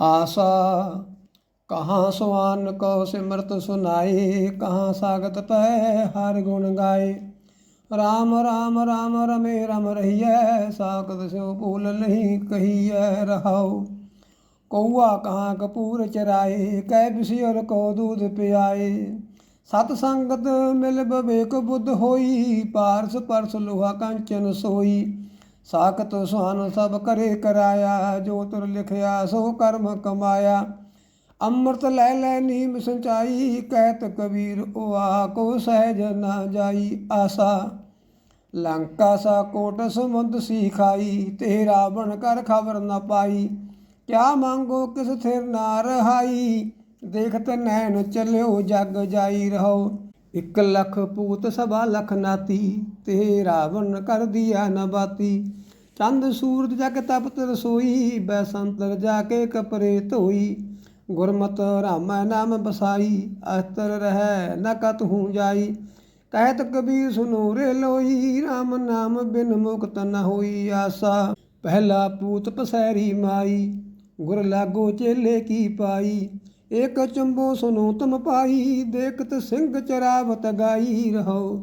ਆਸਾ, ਕਹਾਂ ਸੁਆਨ ਕੋ ਸਿਮਰਤ ਸੁਨਾਏ ਕਹਾਂ ਸਾਗਤ ਪੈ ਹਰ ਗੁਣ ਗਾਏ। ਰਾਮ ਰਾਮ ਰਾਮ ਰਮੇ, ਰਮ ਰਹੀਐ ਸਾਗਤ ਸਿਉ ਭੂਲ ਨਹੀਂ ਕਹੀਐ ਰਹਾਉ। ਕਉਆ ਕਹਾਂ ਕਪੂਰ ਚਰਾਏ ਕਹਿ ਬਿਸਿਰ ਕੋ ਦੂਧ ਪਿਆਏ। ਸਤ ਸੰਗਤ ਮਿਲ ਬਵੇਕ ਬੁੱਧ ਹੋਈ, ਪਾਰਸ ਪਰਸ ਲੋਹਾ ਕੰਚਨ ਸੋਈ। ਸਾਖਤ ਸੁਹਾਨ ਸਭ ਕਰੇ ਕਰਾਇਆ, ਜੋ ਤੁਰ ਲਿਖਿਆ ਸੋ ਕਰਮ ਕਮਾਇਆ। ਅੰਮ੍ਰਿਤ ਲੈ ਲੈ ਨੀਮ ਸੰਚਾਈ, ਕਹਿਤ ਕਬੀਰ ਉਆ ਕੋ ਸਹਿਜ ਨਾ ਜਾਈ ਆਸਾ। ਲੰਕਾ ਸਾ ਕੋਟ ਸਮੁੰਦ ਸੀ ਖਾਈ ਤੇ ਰਾਵਣ ਕਰ ਖਬਰ ਨਾ ਪਾਈ। ਕਿਆ ਮੰਗੋ ਕਿਸ ਥਿਰ ਨਾ ਰਹਾਈ, ਦੇਖਤ ਨੈਣ ਚਲਿਓ ਜਗ ਜਾਈ ਰਹੋ। ਇਕ ਲੱਖ ਭੂਤ ਸਭਾ ਲੱਖ ਨਾਤੀ, ਤੇ ਰਾਵਣ ਕਰ ਦਿਆ ਨ ਚੰਦ ਸੂਰਜ ਜਗ ਤਪਤ ਰਸੋਈ, ਬੈਸੰਤਰ ਜਾ ਕੇ ਕਪਰੇ ਧੋਈ। ਗੁਰਮਤ ਰਾਮੈ ਨਾਮ ਬਸਾਈ, ਅਸਤਰ ਰਹਿ ਨ ਕਤ ਹੂੰ ਜਾਈ। ਕਹਿਤ ਕਬੀਰ ਸੁਨੋਰੇ ਲੋਈ RAM ਨਾਮ ਬਿਨ ਮੁਕਤ ਨ ਹੋਈ ਆਸਾ। ਪਹਿਲਾ ਪੂਤ ਪਸੈਰੀ ਮਾਈ, ਗੁਰ ਲਾਗੋ ਚੇਲੇ ਕੀ ਪਾਈ। ਏਕ ਚੰਬੋ ਸੁਨੋ ਤਮ ਪਾਈ ਦੇਖਤ ਸਿੰਘ ਚਰਾਵਤ ਗਾਈ ਰਹੋ।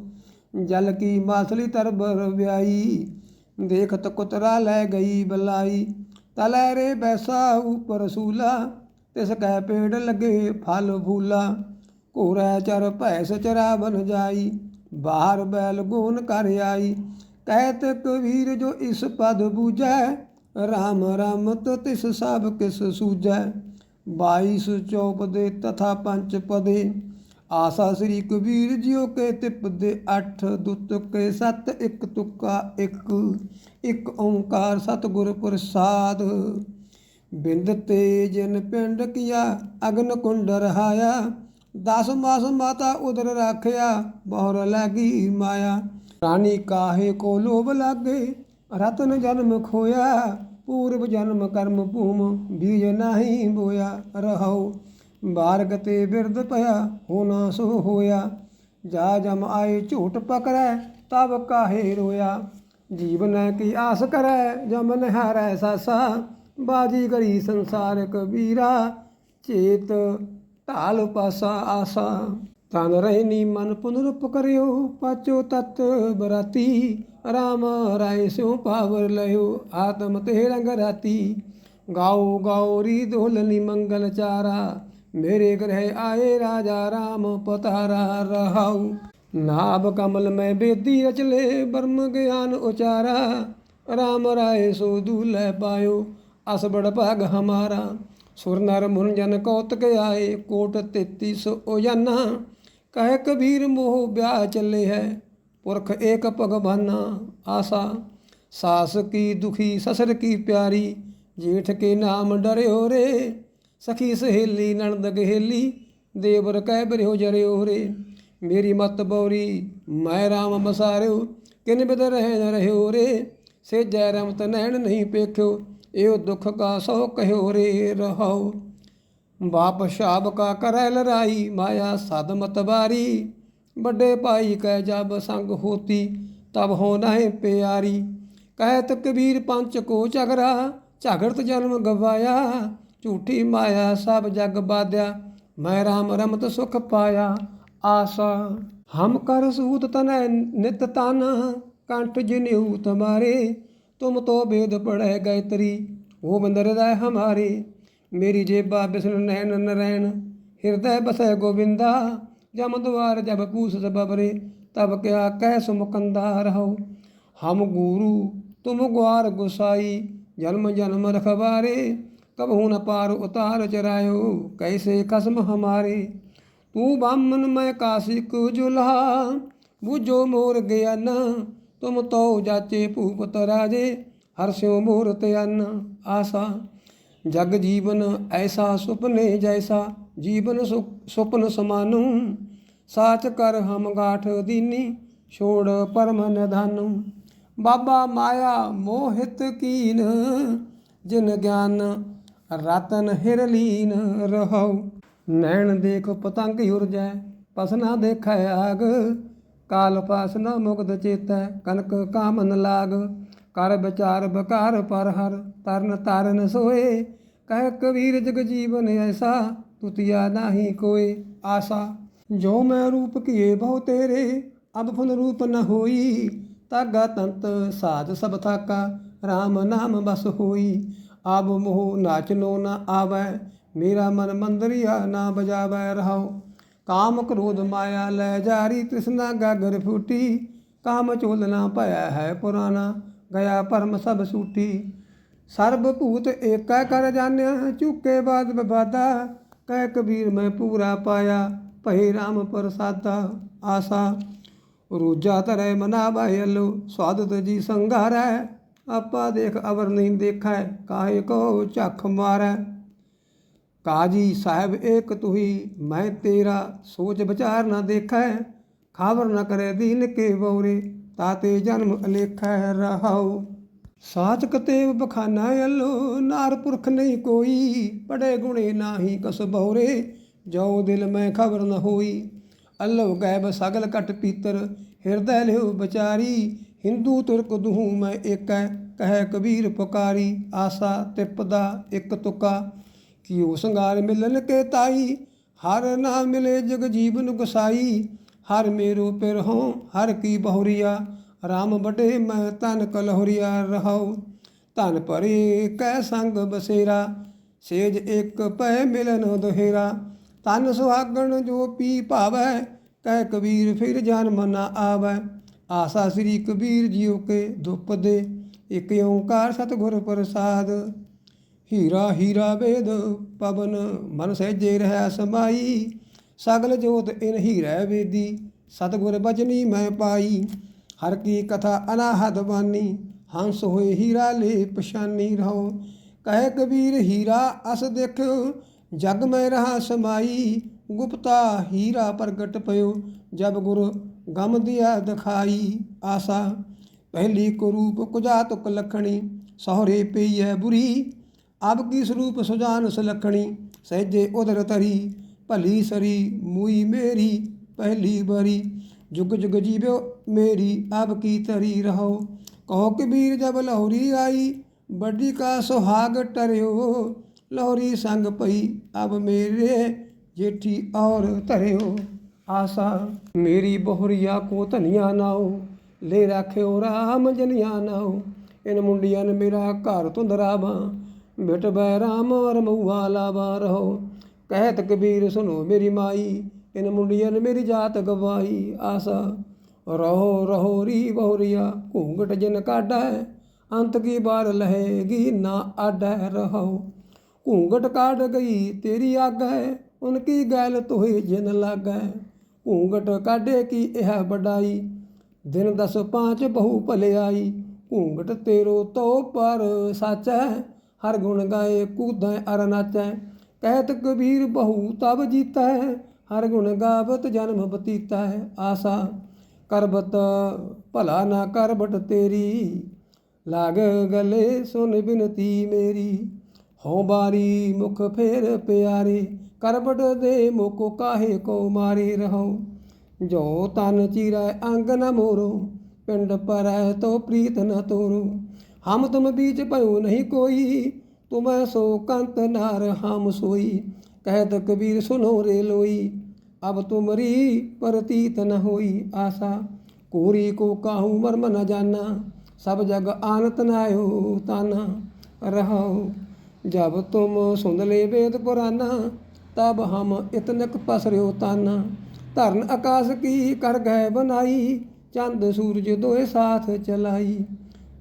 ਜਲ ਕੀ ਮਾਸਲੀ ਤਰਬਰ ਵਿਆਈ, ਦੇਖਤ ਕੁਤਰਾ ਲੈ ਗਈ ਬਲਾਈ। ਤਲੈ ਰੇ ਬੈਸਾ ਉਪਰ ਸੂਲਾ, ਤਿਸ ਕੈ ਪੇੜ ਲਗੇ ਫਲ ਫੂਲਾ। ਘੋਰੈ ਚਰ ਭੈਸ ਚਰਾ ਚਰਾਵਨ ਜਾਈ, ਬਾਹਰ ਬੈਲ ਗੋਨ ਕਰ ਆਈ। ਕਹਿਤ ਕਬੀਰ ਜੋ ਇਸ ਪਦ ਬੂਝੈ, ਰਾਮ ਰਾਮਤ ਤਿਸ ਸਭ ਕਿਸ ਸੂਝੈ। ਬਾਈਸ ਚੌਪਦੇ ਤਥਾ ਪੰਚ ਪਦੇ। ਆਸਾ ਸ੍ਰੀ ਕਬੀਰ ਜਿਉ ਕੇ ਤਿਪ ਦੇ 8 ਦੁੱਤ ਕੇ 7 ਇੱਕ ਤੁਕਾ ਇੱਕ ਇੱਕ ਓੰਕਾਰ ਸਤਿਗੁਰ ਪ੍ਰਸਾਦ। ਬਿੰਦ ਤੇ ਪਿੰਡ ਕੀਆ, ਅਗਨ ਕੁੰਡ ਰਹਾਇਆ। ਦਸ ਮਾਸ ਮਾਤਾ ਉਦਰ ਰਾਖਿਆ, ਬਹੁਰ ਲਾਗੀ ਮਾਇਆ। ਰਾਣੀ ਕਾਹੇ ਕੋ ਲੋਭ ਲਾਗੇ, ਰਤਨ ਜਨਮ ਖੋਇਆ। ਪੂਰਬ ਜਨਮ ਕਰਮ ਭੂਮ, ਬੀਜ ਨਹੀਂ ਬੋਇਆ ਰਹਾਉ। ਬਾਰਗ ਤੇ ਬਿਰਦ ਭਇਆ ਹੋਣਾ ਸੋ ਹੋਇਆ। ਜਾ ਜਮ ਆਏ ਝੂਠ ਪਕੜੈ, ਤਬ ਕਾਹੇ ਰੋਇਆ। ਜੀਵਨ ਕੀ ਆਸ ਕਰੈ, ਜਮ ਹਾਰੈ ਸਾਸਾ। ਬਾਜੀ ਕਰੀ ਸੰਸਾਰ ਕਬੀਰਾ ਚੇਤ ਢਾਲ ਪਾਸਾ ਆਸਾ। ਤਨ ਰਹਿਨੀ ਮਨ ਪੁਨਰੁਪ ਕਰਿਓ, ਪਾਚੋ ਤਤ ਬਰਾਤੀ। ਰਾਮ ਰਾਏ ਸਿਉ ਪਾਵਰ ਲਿਓ ਆਤਮ ਤੇ ਰੰਗ ਰਾਤੀ। ਗਾਓ ਗਾਓ ਦੋਲਨੀ ਮੰਗਲ ਚਾਰਾ, ਮੇਰੇ ਗ੍ਰਹਿ ਆਏ ਰਾਜਾ ਰਾਮ ਪਤਾਰਾ ਰਹਾਉ। ਨਾਭ ਕਮਲ ਮੈਂ ਬੇਦੀ ਰਚਲੇ ਬਰਮ ਗਿਆਨ ਉਚਾਰਾ। ਰਾਮ ਰਾਏ ਸੋ ਦੂਲੇ ਪਾਇਓ ਅਸਬੜ ਭਾਗ ਹਮਾਰਾ। ਸੁਰ ਨਰ ਮੁਨ ਜਨ ਕੌਤਕ ਆਏ, ਕੋਟ 33 ਓਜਨਾ ਕਹਿ ਕਬੀਰ ਮੋਹ ਵਿਆਹ ਚੱਲੇ ਹੈ, ਪੁਰਖ ਏਕ ਭਗਵਾਨਾ ਆਸਾ। ਸਾਸ ਕੀ ਦੁਖੀ, ਸਸਰ ਕੀ ਪਿਆਰੀ, ਜੇਠ ਕੇ ਨਾਮ ਡਰਿਓ ਰੇ। ਸਖੀ ਸਹੇਲੀ, ਨਣਦ ਗਹੇਲੀ, ਦੇਵਰ ਕਹਿ ਬਰਿਓ ਜਰਿਓ ਰੇ। ਮੇਰੀ ਮਤ ਬੌਰੀ, ਮੈਂ ਰਾਮ ਬਸਾਰਿਓ ਕਿਨ ਬਿਦ ਰਹਿ ਨ ਰਹਿਓ ਰੇ। ਸੇ ਜੈ ਰਮਤ ਨੈਣ ਨਹੀਂ ਪੇਖਿਓ, ਇਹੋ ਦੁੱਖ ਕਾ ਸੋ ਕਹਿਓ ਰੇ ਰਹਾਓ। ਬਾਪ ਸ਼ਾਬ ਕਾ ਕਰੈ ਲਰਾਈ ਮਾਇਆ ਸਦ ਮਤਵਾਰੀ ਵੱਡੇ ਭਾਈ ਕਹਿ ਜਬ ਸੰਗ ਹੋਤੀ, ਤਬ ਹੋ ਨਹਿ ਪਿਆਰੀ। ਕਹਿਤ ਕਬੀਰ ਪੰਚ ਕੋ ਝਗਰਾ ਝਗੜਤ ਜਨਮ ਗਵਾਇਆ। ਝੂਠੀ ਮਾਇਆ ਸਭ ਜਗ ਬਾਦਿਆ ਮੈਂ ਰਾਮ ਰਮਤ ਸੁਖ ਪਾਇਆ। ਆਸਾ, ਹਮ ਕਰ ਸੂਤ ਤਨੈ ਨਿਤ ਤਨ, ਕੰਠ ਜਿਨਿਉ ਤੁਮਾਰੇ ਤੁਮ ਤੋ ਬੇਦ ਪੜੈ ਗਾਇਤਰੀ, ਉਹ ਬੰਦਰ ਦਾ ਹਮਾਰੇ। ਮੇਰੀ ਜੇਬਾ ਬਿਸਨ ਨੈਣ ਨਰੈਣ ਹਿਰਦੈ ਬਸੈ ਗੋਬਿੰਦਾ ਜਮ ਦੁਆਰ ਜਬ ਪੂਸ ਸਬਰੇ ਤਬ ਕਿਆ ਕਹਿ ਸੁਮਕੰਦਾ ਰਹੋ ਹਮ ਗੁਰੂ, ਤੁਮ ਗੁਆਰ ਗੁਸਾਈ, ਜਨਮ ਜਨਮ ਰਖਵਾਰੇ ਕਬਹੂ ਨ ਪਾਰ ਉਤਾਰ ਚਰਾਇਓ, ਕੈਸੇ ਕਸਮ ਹਮਾਰੇ। ਤੂੰ ਬਾਮਨ ਮੈਂ ਕਾਸਿਕ ਜੁਲਹਾ ਬੁਝੋ ਮੋਰ ਗਿਆਨ, ਤੁਮ ਤੋ ਜਾਚੇ ਭੂਪਤ ਰਾਜੇ ਹਰਸਿਓ ਮੂਰਤ ਅੰਨ ਆਸਾ। ਜਗ ਜੀਵਨ ਐਸਾ ਸੁਪਨੇ ਜੈਸਾ, ਜੀਵਨ ਸੁ- ਸੁਪਨ ਸਮਾਨੂ। ਸਾਚ ਕਰ ਹਮ ਗਾਠ ਦੀਨੀ, ਛੋੜ ਪਰਮ ਨਿਧਾਨੂ। ਬਾਬਾ ਮਾਇਆ ਮੋਹਿਤ ਕੀਨ, ਜਿਨ ਗਿਆਨ ਰਤਨ ਹਿਰ ਲੀਨ ਰਹਉ। ਨੈਣ ਦੇਖ ਪਤੰਗ ਉਰਜੈ ਪਸਨਾ ਦੇਖੈ ਆਗ। ਕਾਲ ਪਾਸ ਨ ਮੁਕਤ ਚੇਤੈ, ਕਨਕ ਕਾਮਨ ਲਾਗ। ਕਰ ਵਿਚਾਰ ਬਕਾਰ ਪਰ ਹਰ ਤਰਨ ਤਾਰਨ ਸੋਏ। ਕਹਿ ਕਬੀਰ ਜਗ ਜੀਵਨ ਐਸਾ, ਤੁਤਿਆ ਨਾਹੀ ਕੋਏ ਆਸਾ। ਜੋ ਮੈਂ ਰੂਪ ਕੀਏ ਬਹੁ ਤੇਰੇ ਅਬ ਫੁਨ ਰੂਪ ਨ ਹੋਈ। ਤਾਗਾ ਤੰਤ ਸਾਜ ਸਭ ਥਾਕਾ RAM ਨਾਮ ਬਸ ਹੋਈ। ਆਬ ਮੋਹ ਨਾਚਨੋ ਨ ਆਵੈ, ਮੇਰਾ ਮਨ ਮੰਦਰੀਆ ਨਾ ਬਜਾਵੈ ਰਹਾਉ। ਕਾਮ ਕ੍ਰੋਧ ਮਾਇਆ ਲੈ ਜਾਰੀ, ਤ੍ਰਿਸ਼ਨਾ ਗਾਗਰ ਫੂਟੀ। ਕਾਮ ਚੋਲ ਨਾ ਭਇਆ ਹੈ ਪੁਰਾਣਾ। ਗਿਆ ਪਰਮ ਸਭ ਸੂਟੀ। ਸਰਬ ਭੂਤ ਏਕਾ ਕਰ ਜਾਣਿਆ, ਝੁਕੇ ਬਾਦ ਵਿਵਾਦਾ। ਕਹਿ ਕਬੀਰ, ਮੈਂ ਪੂਰਾ ਪਾਇਆ ਭਈ ਰਾਮ ਪ੍ਰਸਾਦਾ। ਆਸਾ, ਰੋਜਾ ਤਰੈ ਮਨਾ ਬਾਇਲੋ ਸਵਾਦਤ ਜੀ ਸੰਘਾਰੈ। ਆਪਾ ਦੇਖ ਅਵਰ ਨਹੀਂ ਦੇਖੈ, ਕਾਹੇ ਕੋ ਝੱਖ ਮਾਰੈ। ਕਾਜੀ ਸਾਹਿਬ ਏਕ ਤੁਹੀ, ਮੈਂ ਤੇਰਾ ਸੋਚ ਵਿਚਾਰ ਨਾ ਦੇਖੈ। ਖਾਵਰ ਨਾ ਕਰੇ ਦੀਨ ਕੇ ਬੋਰੇ। ਤਾਤੇ ਜਨਮ ਅਲੇਖੈ ਰਹਾਉ। ਸਾਚ ਕਤੇਵ ਬਖਾਨਾ ਅਲੋ, ਨਾਰ ਪੁਰਖ ਨਹੀਂ ਕੋਈ। ਪੜੇ ਗੁਣੇ ਨਾਹੀ ਕਸ ਬੌਰੇ ਜੋ ਦਿਲ ਮੈਂ ਖਬਰ ਨ ਹੋਈ। ਅੱਲੋ ਗੈਬ ਸਗਲ ਕਟ ਪੀਤਰ, ਹਿਰਦੈ ਲਿਓ ਵਿਚਾਰੀ। ਹਿੰਦੂ ਤੁਰਕ ਦੁਹੂ ਮੈਂ ਏਕੈ, ਕਹਿ ਕਬੀਰ ਪੁਕਾਰੀ। ਆਸਾ ਤਿਪਦਾ ਇੱਕ ਤੁਕਾ। ਕਿਉ ਸੰਗਾਰ ਮਿਲਨ ਕੇ ਤਾਈ, ਹਰ ਨਾ ਮਿਲੇ ਜਗ ਜੀਵਨ ਗੁਸਾਈ। ਹਰ ਮੇਰੋ ਪਿਰ ਹੋ ਹਰ ਕੀ ਬਹੁਰੀਆ। RAM ਬੜੇ ਮੈਂ ਤਨ ਕਲਹੁਰੀਆ ਰਹਾਉ। ਧਨ ਭਰੇ ਕੈ ਸੰਗ ਬਸੇਰਾ, ਸੇਜ ਇੱਕ ਪੈ ਮਿਲਨ ਦੁਹੇਰਾ। ਤਨ ਸੁਹਾਗਣ ਜੋ ਪੀ ਭਾਵੈ ਕਹਿ ਕਬੀਰ ਫਿਰ ਜਨਮ ਨਾ ਆਵੈ। ਆਸਾ ਸ੍ਰੀ ਕਬੀਰ ਜੀਉ ਕੇ ਦੁੱਪ ਦੇ, ਇਕ ਓੰਕਾਰ ਸਤਿਗੁਰ ਪ੍ਰਸਾਦ। ਹੀਰਾ ਹੀਰਾ ਵੇਦ ਪਵਨ, ਮਨ ਸਹਿਜੇ ਰਹਿ ਸਮਾਈ। ਸਗਲ ਜੋਤ ਇਨ ਹੀਰੈ ਵੇਦੀ, ਸਤਿਗੁਰ ਬਚਨੀ ਮੈਂ ਪਾਈ। ਹਰ ਕੀ ਕਥਾ ਅਨਾਹਦ ਬਾਨੀ, ਹੰਸ ਹੋਏ ਹੀਰਾ ਲੇ ਪਛਾਨੀ ਰਹੋ। ਕਹਿ ਕਬੀਰ ਹੀਰਾ ਅਸ ਦੇਖਿਓ ਜਗ ਮੈਂ ਰਹਾ ਸਮਾਈ। ਗੁਪਤਾ ਹੀਰਾ ਪ੍ਰਗਟ ਪਇਓ, ਜਬ ਗੁਰ ਗਮ ਦਿਆ ਦਿਖਾਈ। ਆਸਾ ਪਹਿਲੀ ਕੋ ਰੂਪ ਕੁਜਾ ਤੁਕ ਲਖਣੀ, ਸਹਰੇ ਪਈਐ ਬੁਰੀ। ਅਬ ਕੀ ਸਰੂਪ ਸੁਜਾਨ ਸੁਲਖਣੀ, ਸਹਿਜੇ ਉਦਰ ਤਰੀ। ਭਲੀ ਸਰੀ ਮੂਈ ਮੇਰੀ, ਪਹਿਲੀ ਬਰੀ ਜੁਗ ਜੁਗ ਜੀਵਿਓ ਮੇਰੀ ਅਬ ਕੀ ਤਰੀ ਰਹੋ? ਕਹੋ ਕਬੀਰ ਜਬ ਲਹੌਰੀ ਆਈ, ਵੱਡੀ ਕਾ ਸੁਹਾਗ ਟਰਿਓ। ਲਹੌਰੀ ਸੰਗ ਪਈ, ਅਬ ਮੇਰੇ ਜੇਠੀ ਔਰ ਧਰਿਓ। ਆਸਾ, ਮੇਰੀ ਬਹੁਰੀਆ ਕੋ ਧਨੀਆ ਨਾਓ, ਲੈ ਰਾਖਿਓ ਰਾਮ ਜਨੀਆ ਨਾਓ। ਇਨ ਮੁੰਡਿਆਂ ਨੇ ਮੇਰਾ ਘਰ ਤੁੰਦਰਾ ਬਾਂ ਮਿਟ ਬੈ ਰਾਮ ਰਮੂਆ ਲਾਵਾ ਰਹੋ। ਕਹਿਤ ਕਬੀਰ ਸੁਨੋ ਮੇਰੀ ਮਾਈ, ਇਨ ਮੁੰਡਿਆਂ ਨੇ ਮੇਰੀ ਜਾਤ ਗਵਾਈ। ਆਸਾ, ਰਹੋ ਰਹੋ ਰੀ ਬਹੁਰੀਆ, ਘੂੰਗਟ ਜਿਨ ਕਾਢੈ, ਅੰਤ ਕੀ ਬਾਰ ਲਹੇਗੀ ਨਾ ਆਡੈ ਰਹੋ ਘੂੰਗਟ ਕਾਢ ਗਈ ਤੇਰੀ ਆਗੈ, ਉਨ ਕੀ ਗੈਲ ਤੋਹੀ ਜਿਨ ਲਾਗੈ। ਘੂੰਗਟ ਕਾਢੇ ਕੀ ਇਹ ਬਡਾਈ ਦਿਨ ਦਸ ਪਾਂਚ ਬਹੁ ਭਲਿਆਈ। ਘੂੰਗਟ ਤੇਰੋ ਤੋ ਪਰ ਸਾਚੈ, ਹਰ ਗੁਣ ਗਾਏ ਕੂਦੈ ਅਰ ਨਾਚੈ। ਕਹਿਤ ਕਬੀਰ ਬਹੁ ਤਬ ਜੀਤੈ, ਹਰ ਗੁਣ ਗਾਵਤ ਜਨਮ ਬਤੀਤਾ। ਹੈ ਆਸਾ ਕਰਬਤ ਭਲਾ ਨਾ ਕਰਬਟ ਤੇਰੀ, ਲਾਗ ਗਲੇ ਸੁਨ ਬਿਨਤੀ ਮੇਰੀ। ਹੋ ਬਾਰੀ ਮੁਖ ਫੇਰ ਪਿਆਰੇ, ਕਰਬਟ ਦੇ ਮੁਕੋ ਕਾਹੇ ਕੋ ਮਾਰੀ ਰਹੋ। ਜੋ ਤਨ ਚੀਰਾ ਅੰਗ ਨ ਮੋਰੋ, ਪਿੰਡ ਪਰੈ ਤੋ ਪ੍ਰੀਤ ਨ ਤੋਰੋ। ਹਮ ਤੁਮ ਬੀਚ ਭਇਓ ਨਹੀਂ ਕੋਈ ਤੁਮੈ ਸੋ ਕੰਤ ਨਾਰ ਹਮ ਸੋਈ ਕਹਿਤ ਕਬੀਰ ਸੁਨੋ ਰੇ ਲੋਈ। ਅਬ ਤੁਮਰੀ ਪ੍ਰਤੀਤ ਨ ਹੋਈ ਆਸਾ, ਕੋਰੀ ਕੋ ਕਾਹੂ ਮਰਮ ਨ ਜਾਨਾ। ਸਭ ਜਗ ਆਨਤ ਨਾਇਓ ਤਾਨਾ, ਰਹਾਉ। ਜਬ ਤੁਮ ਸੁਨ ਲੈ ਵੇਦ ਪੁਰਾਨਾ, ਤਬ ਹਮ ਇਤਨਕ ਪਸਰਿਓ ਤਾਨਾ। ਧਰਨ ਆਕਾਸ਼ ਕੀ ਕਰ ਗਏ ਬਨਾਈ, ਚੰਦ ਸੂਰਜ ਦੋਏ ਸਾਥ ਚਲਾਈ।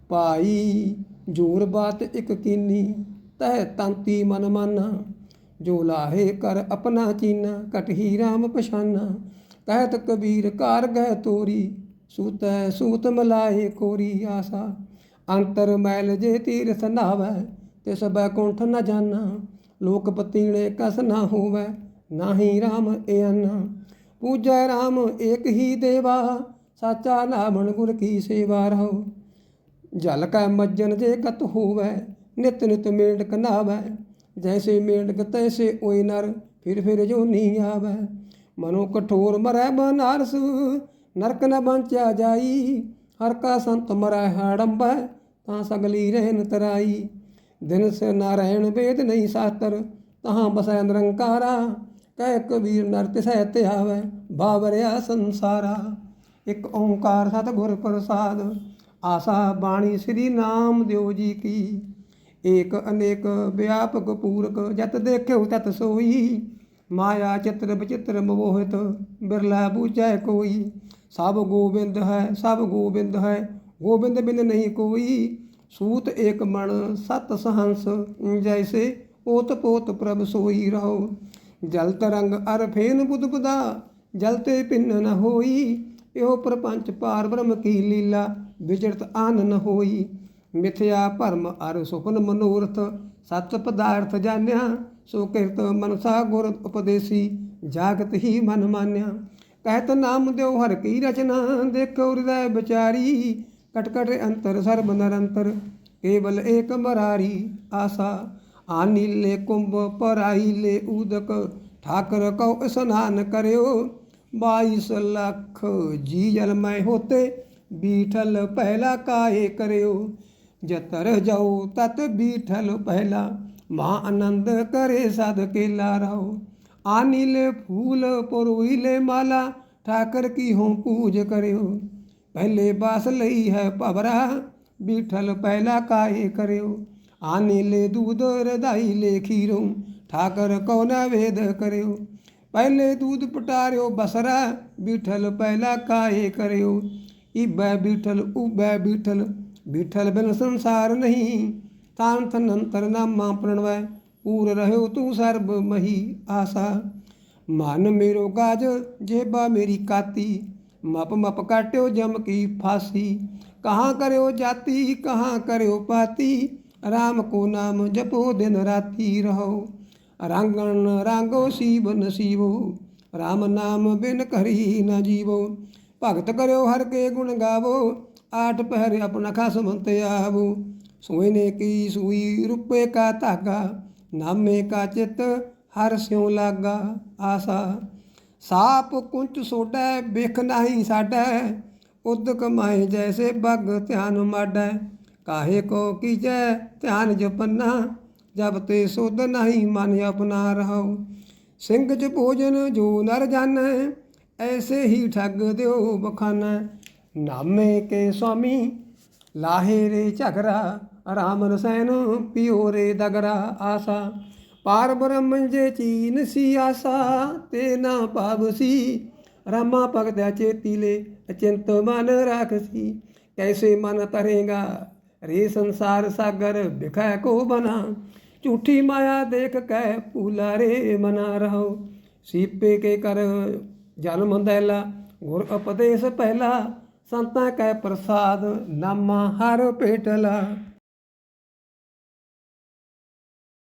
ਪਾਈ ਜੋਰ ਬਾਤ ਇਕ ਕੀਨੀ ਤਹਿ ਤੰਤੀ ਮਨ ਮਾਨਾ, ਜੋ ਲਾਹੇ ਕਰ ਆਪਣਾ ਚੀਨਾ ਕਟਹੀ ਰਾਮ ਪਛਾਨਾ। ਕਹਿਤ ਕਬੀਰ ਕਾਰ ਗਏ ਤੋਰੀ ਸੂਤੈ ਸੂਤ ਮਲਾਏ ਕੋਰੀ ਆਸਾ। ਅੰਤਰ ਮੈਲ ਜੇ ਤੀਰਥ ਨਾਵੈ ਤੇ ਸਬੈ ਕੁੰਠ ਨ ਜਾਣਾ ਲੋਕ ਪਤੀਣੇ ਕਸ ਨਾ ਹੋਵੈ, ਨਾਹੀ ਰਾਮ ਏਨ ਪੂਜੈ ਰਾਮ ਏਕ ਹੀ ਦੇਵਾ, ਸਾਚਾ ਨਾਮਣ ਗੁਰ ਕੀ ਸੇਵਾ ਰਹੋ। ਜਲ ਕੈ ਮੱਜਨ ਜੇ ਕਤ ਹੋਵੈ ਨਿਤ ਨਿਤ ਮੇਂਢਕ ਨਾਵੈ ਜੈਸੇ ਮੇਂਢਕ ਤੈਸੇ ਓਏ ਨਰ, ਫਿਰ ਫਿਰ ਜੋ ਨੀ ਆਵੈ। ਮਨੋ ਕਠੋਰ ਮਰੈ ਬਨਾਰਸ, ਨਰਕ ਨ ਬੰਚਿਆ ਜਾਈ। ਹਰ ਕਾ ਸੰਤ ਮਰੈ ਹੜੰਬੈ, ਤਾਂ ਸਗਲੀ ਰਹਿਨ ਤਰਾਈ। ਦਿਨ ਸੇ ਨਾਰਾਇਣ ਵੇਦ ਨਹੀਂ ਸਾਤਰ, ਤਹਾਂ ਬਸੈ ਨਿਰੰਕਾਰਾ। ਕਹਿ ਕਬੀਰ ਨਰ ਤਿਸੈ ਤੇ ਬਾਵਰਿਆ ਸੰਸਾਰਾ। ਇਕ ਓੰਕਾਰ ਸਤਿਗੁਰ ਪ੍ਰਸਾਦ, ਆਸਾ ਬਾਣੀ ਸ੍ਰੀ ਨਾਮ ਦਿਓ ਜੀ ਕੀ। ਏਕ ਅਨੇਕ ਵਿਆਪਕ ਪੂਰਕ ਜਤ ਦੇਖਿਓ ਤਤ ਸੋਈ। ਮਾਇਆ ਚਿਤ੍ਰ ਵਿਚਿਤ੍ਰ ਮੋਹਿਤ ਬਿਰਲਾ ਬੂਝੈ ਕੋਈ। ਸਭ ਗੋਬਿੰਦ ਹੈ, ਸਭ ਗੋਬਿੰਦ ਹੈ, ਗੋਬਿੰਦ ਬਿਨ ਨਹੀਂ ਕੋਈ। ਸੂਤ ਏਕ ਮਣ, ਸਤ ਸਹੰਸ ਜੈਸੇ ਓਤ ਪੋਤ ਪ੍ਰਭ ਸੋਈ ਰਹੋ। ਜਲ ਤਰੰਗ ਅਰ ਫੇਨ ਬੁੱਧ ਬੁਦਾ, ਜਲ ਤੇ ਪਿੰਨ ਨ ਹੋਈ। ਇਹੋ ਪ੍ਰਪੰਚ ਪਾਰ ਬ੍ਰਹਮ ਕੀ ਲੀਲਾ, ਵਿਚਰਤ ਆਨ ਨ ਹੋਈ। ਮਿਥਿਆ ਭਰਮ ਅਰ ਸੁਪਨ ਮਨੋਰਥ ਸਤ ਪਦਾਰਥ ਜਾਣਿਆ, ਸੋ ਕਿਰਤ ਮਨਸਾ ਗੁਰ ਉਪਦੇਸੀ, ਜਾਗਤ ਹੀ ਮਨ ਮਾਨਿਆ। ਕਹਿਤ ਨਾਮ ਦਿਓ ਹਰ ਕੀ ਰਚਨਾ, ਦੇਖੋ ਹਿਰਦੈ ਵਿਚਾਰੀ, ਕਟਕਟ ਅੰਤਰ ਸਰਬ ਨਿਰੰਤਰ, ਕੇਵਲ ਏਕ ਮਰਾਰੀ ਆਸਾ। ਆਨੀਲੇ ਕੁੰਭ ਪਰਾਈਲੇ ਉਦਕ ਠਾਕਰ ਕਉ ਇਸਨਾਨ ਕਰਿਓ। 22 ਲੱਖ ਜੀ ਜਲ ਮੈਂ ਹੋਤੇ, ਬੀਠਲ ਪਹਿਲਾ ਕਾਏ ਕਰਿਓ। ਜਤਰ ਜਾਉ ਤਤ ਬੀਠਲ ਪਹਿਲਾ ਮਾ ਆਨੰਦ ਕਰੇ ਸਦ ਕੇਲਾ ਰਹੋ ਆਨੀਲੇ ਫੂਲ ਪਰੋਈਲੇ ਮਾਲਾ ਠਾਕਰ ਕੀ ਹੋਂ ਪੂਜ ਕਰਿਓ ਪਹਿਲੇ ਬਾਸ ਲਈ ਹੈ ਭਵਰਾ ਬੀਠਲ ਪਹਿਲਾ ਕਾਏ ਕਰਿਓ ਆਨੀਲੇ ਦੂਧ ਰਧਾਈ ਲੈ ਖੀਰੋ ਠਾਕਰ ਕੋ ਨ ਵੇਦ ਕਰਿਓ ਪਹਿਲੇ ਦੂਧ ਪਟਾਰਿਓ ਬਸਰਾ ਬੀਠਲ ਪਹਿਲਾ ਕਾਏ ਕਰਿਓ ਇਬੈ ਬੀਠਲ ਉਬੈ ਬੀਠਲ ਬਿਨ ਸੰਸਾਰ ਨਹੀਂ ਤਾਨ ਤਨੰਤਰ ਨਾਮਾ ਪ੍ਰਣਵੈ। ਪੂਰ ਰਹਿਓ ਤੂੰ ਸਰਬ ਮਹੀ ਆਸਾ। ਮਨ ਮੇਰੋ ਗਾਜ, ਜੇਬਾ ਮੇਰੀ ਕਾਤੀ। ਮਪ ਮਪ ਕਾਟਿਓ ਜਮ ਕੀ ਫਾਸੀ। ਕਹਾਂ ਕਰਿਓ ਜਾਤੀ, ਕਹਾਂ ਕਰਿਓ ਪਾਤੀ। RAM ਕੋ ਨਾਮ ਜਪੋ ਦਿਨ ਰਾਤੀ ਰਹੋ। ਰੰਗਣ ਰੰਗੋ ਸੀਬ ਨਸੀਬੋ। RAM ਨਾਮ ਬਿਨ ਕਰੀ ਨਾ ਜੀਵੋ। ਭਗਤ ਕਰਿਓ ਹਰ ਕੇ ਗੁਣ ਗਾਵੋ। ਆਠ ਪਹਿਰ ਆਪਣਾ ਖਸਮ ਤੇ ਆਵੋ। ਸੋਇਨੇ ਕੀ ਸੂਈ ਰੁਪਏ ਕਾ ਧਾਗਾ, ਨਾਮੇ ਕਾ ਚਿਤ ਹਰ ਸਿਉ ਲਾਗਾ ਆਸਾ। ਸਾਪ ਕੁੰਚ ਸੋਡੈ ਬਿਖ ਨਹੀਂ ਸਾਡੈ ਉਦ ਕਮਾਏ ਜੈਸੇ ਬਗ ਧਿਆਨ ਮਾਡੈ। ਕਾਹੇ ਕੋ ਕੀਜੈ ਧਿਆਨ ਜਪਨਾ, ਜਬ ਤੇ ਸੁਧ ਨਹੀਂ ਮਨ ਆਪਣਾ ਰਹੋ ਸਿੰਘ ਚ ਭੋਜਨ ਜੋ ਨਰ ਜਾਣੈ, ਐਸੇ ਹੀ ਠੱਗ ਦਿਓ ਬਖਾਨਾ। ਨਾਮੇ ਕੇ ਸੁਆਮੀ, ਲਾਹੇ ਰੇ ਝਗਰਾ ਰਾਮ ਰਸੈਨ ਪਿਓ ਰੇ ਦਗਰਾ ਆਸਾ। ਪਾਰ ਬ੍ਰਹਮ ਜੇ ਚੀਨ ਸੀ ਆਸਾ, ਤੇ ਨਾ ਭਾਵ ਸੀ। ਰਾਮਾ ਭਗਤ ਚੇਤੀ ਅਚਿੰਤ ਮਨ ਰਾਖਸੀ। ਕੈਸੇ ਮਨ ਤਰੇਗਾ, ਰੇ ਸੰਸਾਰ ਸਾਗਰ ਬਿਖੈ ਕੋ ਬਨਾ। ਝੂਠੀ ਮਾਇਆ ਦੇਖ ਕੈ ਪੂਲਾ ਰੇ ਮਨਾ ਰਹੋ। ਸੀਪੇ ਕੇ ਕਰ ਜਨਮ ਦੈਲਾ, ਗੁਰ ਉਪਦੇਸ਼ ਪਹਿਲਾ। ਸੰਤਾ ਕੈ ਪ੍ਰਸਾਦ ਨਾਮਾ ਹਰ ਭੇਟਲਾ।